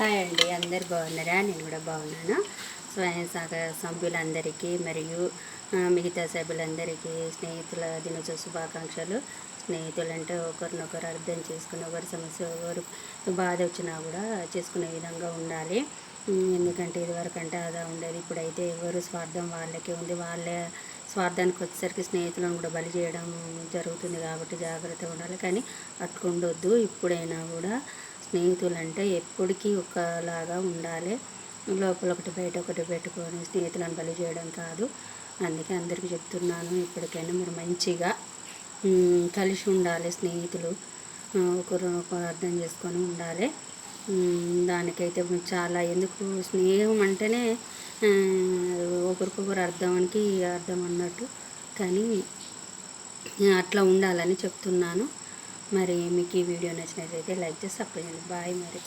Hi అండి అందరు బాగున్నారా? నేను కూడా బాగున్నాను. స్వయం సహకార సభ్యులందరికీ మరియు మిగతా సభ్యులందరికీ స్నేహితుల దినోత్సవ శుభాకాంక్షలు. స్నేహితులు అంటే ఒకరినొకరు అర్థం చేసుకుని ఒకరి సమస్య ఒకరు బాధ వచ్చినా కూడా చేసుకునే విధంగా ఉండాలి. ఎందుకంటే ఇదివరకు అంటే అదా ఉండేది. ఇప్పుడైతే ఎవరు స్వార్థం వాళ్ళకే ఉంది. వాళ్ళే స్వార్థానికి వచ్చేసరికి స్నేహితులను కూడా బలి చేయడం జరుగుతుంది కాబట్టి జాగ్రత్తగా ఉండాలి. కానీ అట్లుండొద్దు ఇప్పుడైనా కూడా స్నేహితులు అంటే ఎప్పటికీ ఒకలాగా ఉండాలి. లోపల ఒకటి బయట ఒకటి పెట్టుకొని స్నేహితులను బలి చేయడం కాదు. అందుకే అందరికీ చెప్తున్నాను ఇప్పటికైనా మీరు మంచిగా కలిసి ఉండాలి. స్నేహితులు ఒకరు ఒకరు అర్థం చేసుకొని ఉండాలి. దానికైతే చాలా ఎందుకు స్నేహం అంటేనే ఒకరికొకరు అర్థానికి అర్థం అన్నట్టు. కానీ అట్లా ఉండాలని చెప్తున్నాను. మరి మీకు ఈ వీడియో నచ్చినట్లయితే లైక్ చేసి సబ్స్క్రైబ్ చేయండి. బాయ్ మరి.